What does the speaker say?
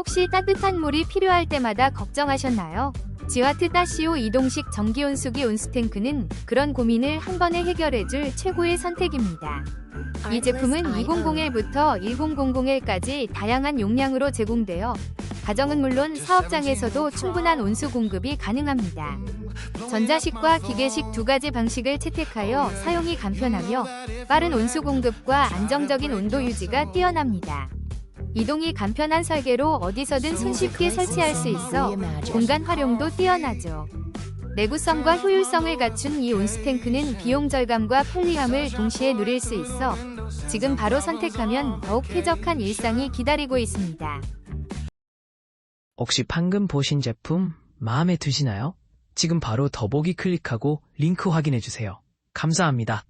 혹시 따뜻한 물이 필요할 때마다 걱정하셨나요? 지와트 따시오 이동식 전기 온수기 온수탱크는 그런 고민을 한 번에 해결해줄 최고의 선택입니다. 이 제품은 2001부터 1000L까지 다양한 용량으로 제공되어 가정은 물론 사업장에서도 충분한 온수 공급이 가능합니다. 전자식과 기계식 두 가지 방식을 채택하여 사용이 간편하며 빠른 온수 공급과 안정적인 온도 유지가 뛰어납니다. 이동이 간편한 설계로 어디서든 손쉽게 설치할 수 있어 공간 활용도 뛰어나죠. 내구성과 효율성을 갖춘 이 온수탱크는 비용 절감과 편리함을 동시에 누릴 수 있어 지금 바로 선택하면 더욱 쾌적한 일상이 기다리고 있습니다. 혹시 방금 보신 제품 마음에 드시나요? 지금 바로 더보기 클릭하고 링크 확인해주세요. 감사합니다.